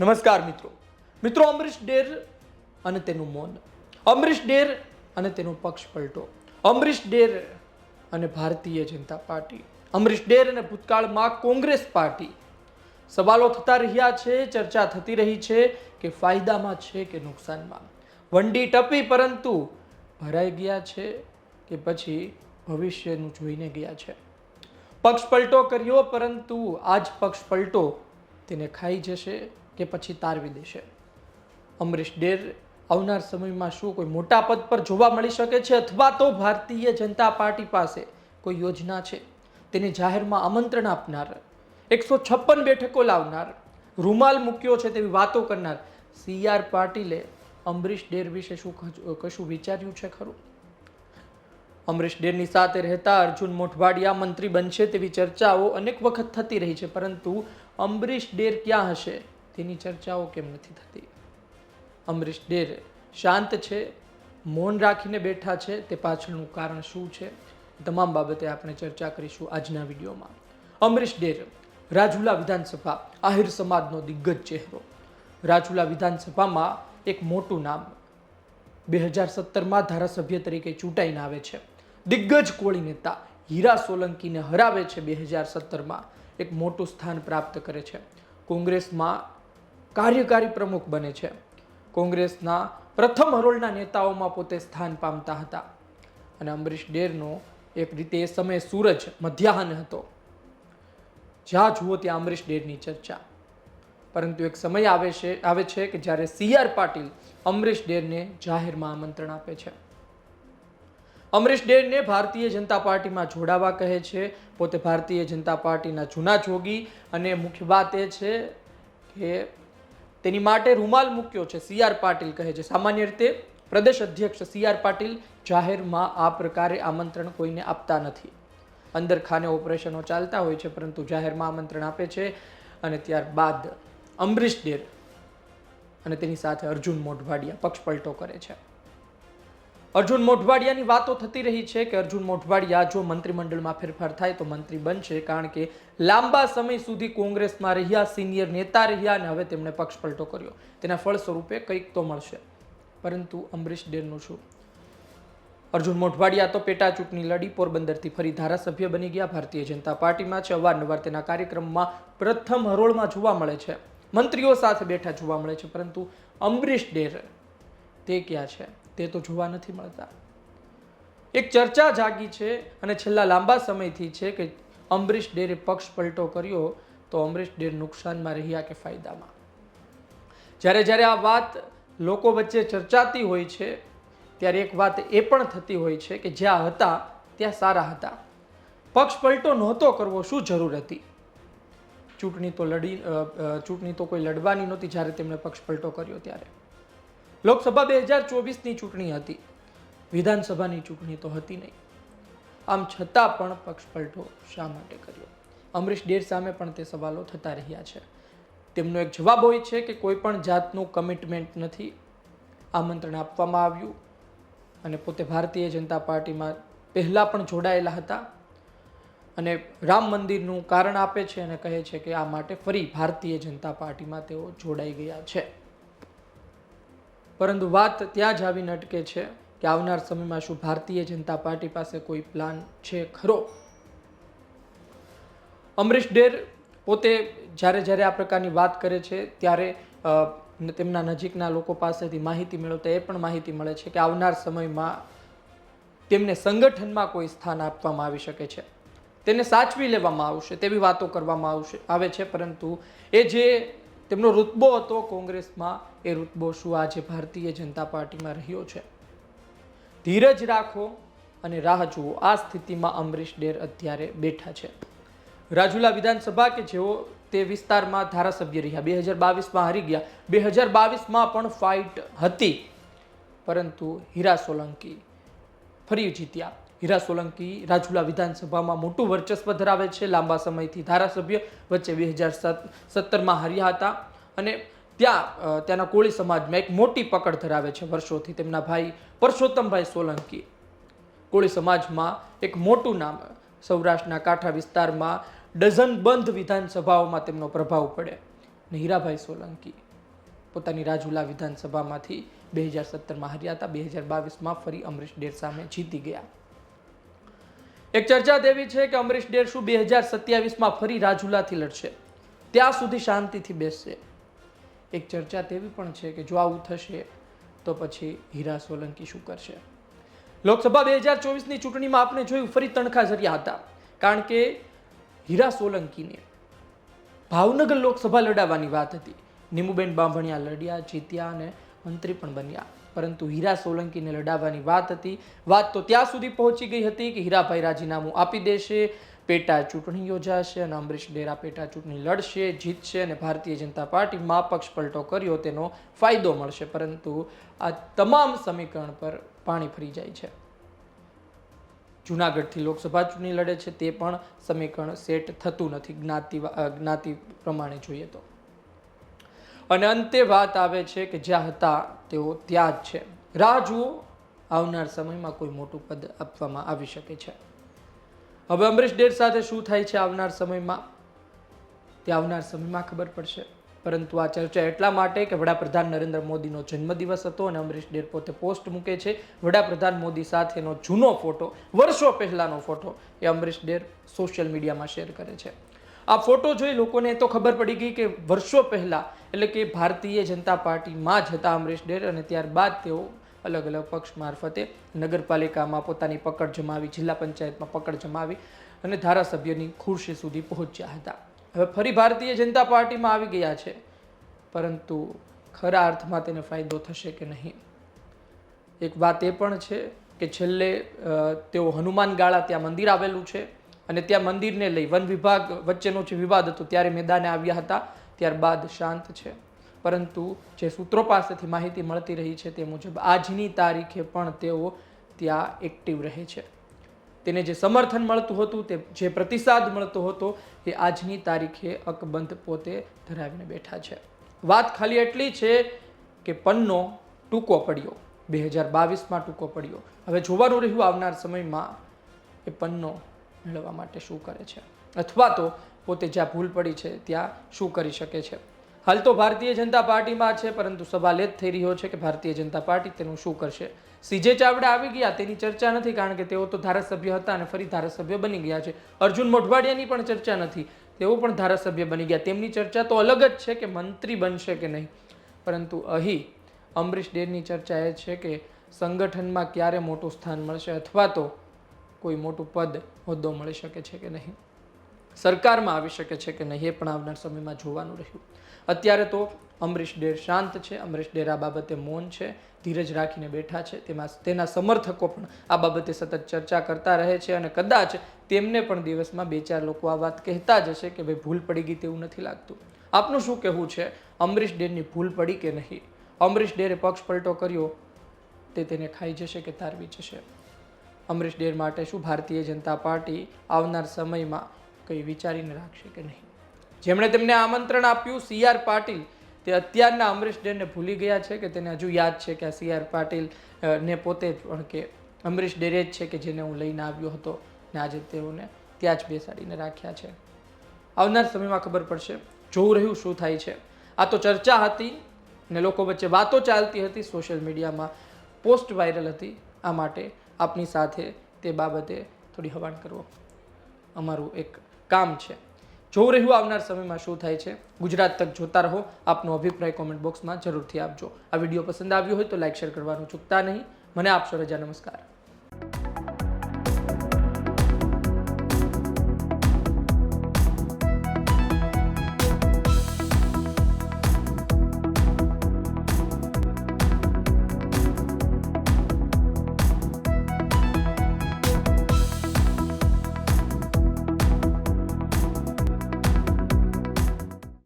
નમસ્કાર મિત્રો. મિત્રો, અમરીશ ડેર અને તેનું મૌન. અમરીશ ડેર અને તેનો પક્ષ પલટો. અમરીશ ડેર અને ભારતીય જનતા પાર્ટી. અમરીશ ડેર અને ભૂતકાળમાં કોંગ્રેસ પાર્ટી. સવાલો થતા રહ્યા છે, ચર્ચા થતી રહી છે કે ફાયદામાં છે કે નુકસાનમાં. વંડી ટપી પરંતુ ભરાઈ ગયા છે કે પછી ભવિષ્યનું જોઈને ગયા છે. પક્ષ પલટો કર્યો પરંતુ આજ પક્ષ પલટો તેને ખાઈ જશે. કે પછી તારવી દેશે. અમરીશ ડેર આવનાર સમયમાં શું કોઈ મોટા પદ પર જોવા મળી શકે છે અથવા તો ભારતીય જનતા પાર્ટી પાસે કોઈ યોજના છે? તેને જાહેરમાં આમંત્રણ આપનાર, એકસો છપ્પન બેઠકો લાવનાર, રૂમાલ મૂક્યો છે તેવી વાતો કરનાર સી આર પાટીલે અમરીશ ડેર વિશે શું કશું વિચાર્યું છે ખરું? અમરીશ ડેરની સાથે રહેતા અર્જુન મોઢવાડિયા મંત્રી બનશે તેવી ચર્ચાઓ અનેક વખત થતી રહી છે, પરંતુ અમરીશ ડેર ક્યાં હશે? તેની ચર્ચાઓ કેમ નથી થતી? અમરીશ ડેર શાંત છે, મૌન રાખીને બેઠા છે, તે પાછળનું કારણ શું છે? તમામ બાબતે આપણે ચર્ચા કરીશું આજના વિડીયોમાં. અમરીશ ડેર, રાજુલા વિધાનસભા, આહિર સમાજનો દિગ્ગજ ચહેરો. રાજુલા વિધાનસભામાં એક મોટું નામ બે હજાર સત્તરમાં ધારાસભ્ય તરીકે ચૂંટાઈને આવે છે. દિગ્ગજ કોળી નેતા હીરા સોલંકીને હરાવે છે બે હજાર સત્તરમાં. એક મોટું સ્થાન પ્રાપ્ત કરે છે. કોંગ્રેસમાં કાર્યકારી પ્રમુખ બને છે. કોંગ્રેસના પ્રથમ હરોળના નેતાઓમાં પોતે સ્થાન પામતા હતા. અને અમરીશ ડેરનો એક રીતે એ સમયે સૂરજ મધ્યાહન હતો. જ્યાં જુઓ ત્યાં અમરીશ ડેરની ચર્ચા. પરંતુ એક સમય આવે છે આવે છે કે જ્યારે સી આર પાટીલ અમરીશ ડેરને જાહેરમાં આમંત્રણ આપે છે. અમરીશ ડેરને ભારતીય જનતા પાર્ટીમાં જોડાવા કહે છે. પોતે ભારતીય જનતા પાર્ટીના જૂના જોગી અને મુખ્ય વાત એ છે કે તેની માટે રૂમાલ મૂક્યો છે સી આર પાટીલ કહે છે. સામાન્ય રીતે પ્રદેશ અધ્યક્ષ સી આર પાટીલ જાહેરમાં આ પ્રકારે આમંત્રણ કોઈને આપતા નથી. અંદર ખાને ઓપરેશનો ચાલતા હોય છે પરંતુ જાહેરમાં આમંત્રણ આપે છે અને ત્યારબાદ અમરીશ ડેર અને તેની સાથે અર્જુન મોઢવાડિયા પક્ષ પલટો કરે છે. અર્જુન મોઢવાડિયાની વાતો થતી રહી છે કે અર્જુન મોઢવાડિયા જો મંત્રીમંડળમાં ફેરફાર થાય તો મંત્રી બનશે કારણ કે લાંબા સમય સુધી કોંગ્રેસમાં રહ્યા સિનિયર નેતા રહ્યા અને હવે તેમણે પક્ષ પલટો કર્યો. તેના ફળ સ્વરૂપે કંઈક તો મળશે. પરંતુ અમરીશ ડેરનું શું? અર્જુન મોઢવાડિયા તો પેટા ચૂંટણી લડી, પોરબંદરથી ફરી ધારાસભ્ય બની ગયા. ભારતીય જનતા પાર્ટીમાં છે. અવારનવાર તેના કાર્યક્રમમાં પ્રથમ હરોળમાં જોવા મળે છે. મંત્રીઓ સાથે બેઠા જોવા મળે છે. પરંતુ અમરીશ ડેર તે ક્યાં છે? તે તો જોવા નથી મળતા. એક ચર્ચા જાગી છે અને છેલ્લા લાંબા સમયથી છે કે અમરીશ ડેરે પક્ષ પલટો કર્યો તો અમરીશ ડેર નુકસાનમાં રહ્યા કે ફાયદામાં? જ્યારે જ્યારે આ વાત લોકો વચ્ચે ચર્ચાતી હોય છે, ત્યારે એક વાત એ પણ થતી હોય છે કે જ્યાં હતા, ત્યાં સારા હતા. પક્ષ પલટો નહોતો કરવો, શું જરૂર હતી? ચૂંટણી તો લડી ચૂંટણી તો કોઈ લડવાની નહોતી જ્યારે તેમણે પક્ષ પલટો કર્યો ત્યારે. લોકસભા બે હજાર ચોવીસની ચૂંટણી હતી. વિધાનસભાની ચૂંટણી તો હતી નહીં. આમ છતાં પણ પક્ષ પલટો શા માટે કર્યો? અમરીશ ડેર સામે પણ તે સવાલો થતા રહ્યા છે. તેમનો એક જવાબ હોય છે કે કોઈ પણ જાતનું કમિટમેન્ટ નથી આમંત્રણ આપવામાં આવ્યું અને પોતે ભારતીય જનતા પાર્ટીમાં પહેલાં પણ જોડાયેલા હતા અને રામ મંદિરનું કારણ આપે છે અને કહે છે કે આ માટે ફરી ભારતીય જનતા પાર્ટીમાં તેઓ જોડાઈ ગયા છે. પરંતુ વાત ત્યાં જ આવીને અટકે છે કે આવનાર સમયમાં શું ભારતીય જનતા પાર્ટી પાસે કોઈ પ્લાન છે ખરો? અમરીશ ડેર પોતે જ્યારે જ્યારે આ પ્રકારની વાત કરે છે ત્યારે તેમના નજીકના લોકો પાસેથી માહિતી મેળવતા એ પણ માહિતી મળે છે કે આવનાર સમયમાં તેમને સંગઠનમાં કોઈ સ્થાન આપવામાં આવી શકે છે. તેને સાચવી લેવામાં આવશે તેવી વાતો કરવામાં આવશે, આવે છે. પરંતુ એ જે તેમનો રુતબો હતો કોંગ્રેસમાં. એ રુતબો શું આજે ભારતીય જનતા પાર્ટીમાં રહ્યો છે? ધીરજ રાખો અને રાહ જુઓ. આ સ્થિતિમાં અમરીશ ડેર અત્યારે બેઠા છે. રાજુલા વિધાનસભા કે જેઓ તે વિસ્તારમાં ધારાસભ્ય રહ્યા. બે હજાર બાવીસમાં હારી ગયા. બે હજાર બાવીસમાં પણ ફાઇટ હતી. પરંતુ હીરા સોલંકી ફરી જીત્યા. હીરા સોલંકી રાજુલા વિધાનસભામાં મોટું વર્ચસ્વ ધરાવે છે. લાંબા સમયથી ધારાસભ્ય વચ્ચે બે હજાર સત્તરમાં હાર્યા હતા અને ત્યાં ત્યાંના કોળી સમાજમાં એક મોટી પકડ ધરાવે છે વર્ષોથી. તેમના ભાઈ પરસોત્તમભાઈ સોલંકી કોળી સમાજમાં એક મોટું નામ, સૌરાષ્ટ્રના કાંઠા વિસ્તારમાં ડઝન બંધ વિધાનસભાઓમાં તેમનો પ્રભાવ પડે. અને હીરાભાઈ સોલંકી પોતાની રાજુલા વિધાનસભામાંથી બે હજાર સત્તરમાં હાર્યા હતા. બે હજાર બાવીસમાં ફરી અમરીશ ડેર સામે જીતી ગયા. એક ચર્ચા તેવી છે કે અમરીશ ડેરસુ બે હજાર સત્યાવીસમાં ફરી રાજુલાથી લડશે. ત્યાં સુધી શાંતિથી બેસશે. એક ચર્ચા તેવી પણ છે કે જો આવું થશે, તો પછી હીરા સોલંકી શું કરશે? લોકસભા બે હજાર ચોવીસની ચૂંટણીમાં આપણે જોયું ફરી તણખા ઝર્યા હતા. કારણ કે હીરા સોલંકીને ભાવનગર લોકસભા લડાવવાની વાત હતી. નીમુબેન બાંભણિયા લડ્યા, જીત્યા અને મંત્રી પણ બન્યા. પરંતુ હીરા સોલંકીને લડાવવાની વાત હતી. વાત તો ત્યાં સુધી પહોંચી ગઈ હતી કે હીરાભાઈ રાજીનામું આપી દેશે, પેટા ચૂંટણી યોજાશે અને અમરીશ ડેરા પેટા ચૂંટણી લડશે, જીતશે અને ભારતીય જનતા પાર્ટીમાં પક્ષ પલટો કર્યો તેનો ફાયદો મળશે. પરંતુ આ તમામ સમીકરણ પર પાણી ફરી જાય છે. જુનાગઢથી લોકસભા ચૂંટણી લડે છે તે પણ સમીકરણ સેટ થતું નથી. જ્ઞાતિ જ્ઞાતિ પ્રમાણે જોઈએ તો. અને અંતે વાત આવે છે કે જ્યાં હતા તેઓ ત્યાં જ છે. રાહ જુઓ આવનાર સમયમાં કોઈ મોટું પદ આપવામાં આવી શકે છે. હવે અમરીશ ડેર સાથે શું થાય છે આવનાર સમયમાં? તે આવનાર સમયમાં ખબર પડશે. પરંતુ આ ચર્ચા એટલા માટે કે વડાપ્રધાન નરેન્દ્ર મોદીનો જન્મદિવસ હતો અને અમરીશ ડેર પોતે પોસ્ટ મૂકે છે. વડાપ્રધાન મોદી સાથેનો જૂનો ફોટો, વર્ષો પહેલાંનો ફોટો એ અમરીશ ડેર સોશિયલ મીડિયામાં શેર કરે છે. આ ફોટો જોઈ લોકોને તો ખબર પડી ગઈ કે વર્ષો પહેલા એટલે કે ભારતીય જનતા પાર્ટીમાં જ હતા અમરીશ ડેર અને ત્યારબાદ તેઓ અલગ અલગ પક્ષ મારફતે નગરપાલિકામાં પોતાની પકડ જમાવી, જિલ્લા પંચાયતમાં પકડ જમાવી અને ધારાસભ્યની ખુરશી સુધી પહોંચ્યા હતા. હવે ફરી ભારતીય જનતા પાર્ટીમાં આવી ગયા છે, પરંતુ ખરા અર્થમાં તેને ફાયદો થશે કે નહીં? એક વાત એ પણ છે કે છેલ્લે તેઓ હનુમાન ગાળા ત્યાં મંદિર આવેલું છે અને ત્યાં મંદિરને લઈ વન વિભાગ વચ્ચેનો જે વિવાદ હતો ત્યારે મેદાને આવ્યા હતા. ત્યારબાદ શાંત છે. પરંતુ જે સૂત્રો પાસેથી માહિતી મળતી રહી છે તે મુજબ આજની તારીખે પણ તેઓ ત્યાં એક્ટિવ રહે છે. તેને જે સમર્થન મળતું હતું તે, જે પ્રતિસાદ મળતો હતો એ આજની તારીખે અકબંધ પોતે ધરાવીને બેઠા છે. વાત ખાલી એટલી છે કે પન્નો ટૂંકો પડ્યો. બે હજાર બાવીસમાં ટૂંકો પડ્યો. હવે જોવાનું રહ્યું આવનાર સમયમાં એ પન્નો મેળવવા માટે શું કરે છે. અથવા તો પોતે જ્યાં ભૂલ પડી છે ત્યાં શું કરી શકે છે. હાલ તો ભારતીય જનતા પાર્ટીમાં છે, પરંતુ એ જ થઈ રહ્યો છે કે ભારતીય જનતા પાર્ટી તેનું શું કરશે? સીજે ચાવડા આવી ગયા, તેની ચર્ચા નથી કારણ કે તેઓ તો ધારાસભ્ય હતા અને ફરી ધારાસભ્ય બની ગયા છે. અર્જુન મોઢવાડિયાની પણ ચર્ચા નથી, તેઓ પણ ધારાસભ્ય બની ગયા. તેમની ચર્ચા તો અલગ જ છે કે મંત્રી બનશે કે નહીં. પરંતુ અહીં અમરીશ ડેરની ચર્ચા એ છે કે સંગઠનમાં ક્યારે મોટું સ્થાન મળશે અથવા તો કોઈ મોટું પદ હોદ્દો મળી શકે છે કે નહીં. સરકારમાં આવી શકે છે કે નહીં એ પણ આવનાર સમયમાં જોવાનું રહ્યું. અત્યારે તો અમરીશ ડેર શાંત છે, અમરીશ ડેર આ બાબતે મૌન છે, ધીરજ રાખીને બેઠા છે, તેમાં તેના સમર્થકો પણ આ બાબતે સતત ચર્ચા કરતા રહે છે અને કદાચ તેમને પણ દિવસમાં બે ચાર લોકો આ વાત કહેતા જ હશે કે ભાઈ, ભૂલ પડી ગઈ તેવું નથી લાગતું. આપનું શું કહેવું છે? અમરીશ ડેરની ભૂલ પડી કે નહીં? અમરીશ ડેરે પક્ષ પલટો કર્યો, તે તેને ખાઈ જશે કે તારવી જશે? અમરીશ ડેર માટે શું ભારતીય જનતા પાર્ટી આવનાર સમયમાં કંઈ વિચારીને રાખશે કે નહીં. જેમણે તેમને આમંત્રણ આપ્યું સી આર પાટીલ, તે અત્યારના અમરીશ ડેરને ભૂલી ગયા છે કે તેને હજુ યાદ છે કે આ સી આર પાટીલ ને પોતે પણ કે અમરીશ ડેરે જ છે કે જેને હું લઈને આવ્યો હતો ને આજે તેઓને ત્યાં જ બેસાડીને રાખ્યા છે. આવનાર સમયમાં ખબર પડશે જોવું રહ્યું શું થાય છે. આ તો ચર્ચા હતી ને લોકો વચ્ચે વાતો ચાલતી હતી સોશિયલ મીડિયામાં, પોસ્ટ વાયરલ હતી. આ માટે આપની સાથે તે બાબતે થોડી હવાણ કરવો. અમારું એક કામ છે. જો રહ્યું આવનાર સમયમાં શું થાય છે, ગુજરાત તક જોતા રહો. આપનો અભિપ્રાય કોમેન્ટ બોક્સમાં જરૂરથી આપજો. આ વીડિયો પસંદ આવ્યો હોય તો લાઇક શેર કરવાનું ચૂકતા નહીં. મને આપશો રજા. નમસ્કાર.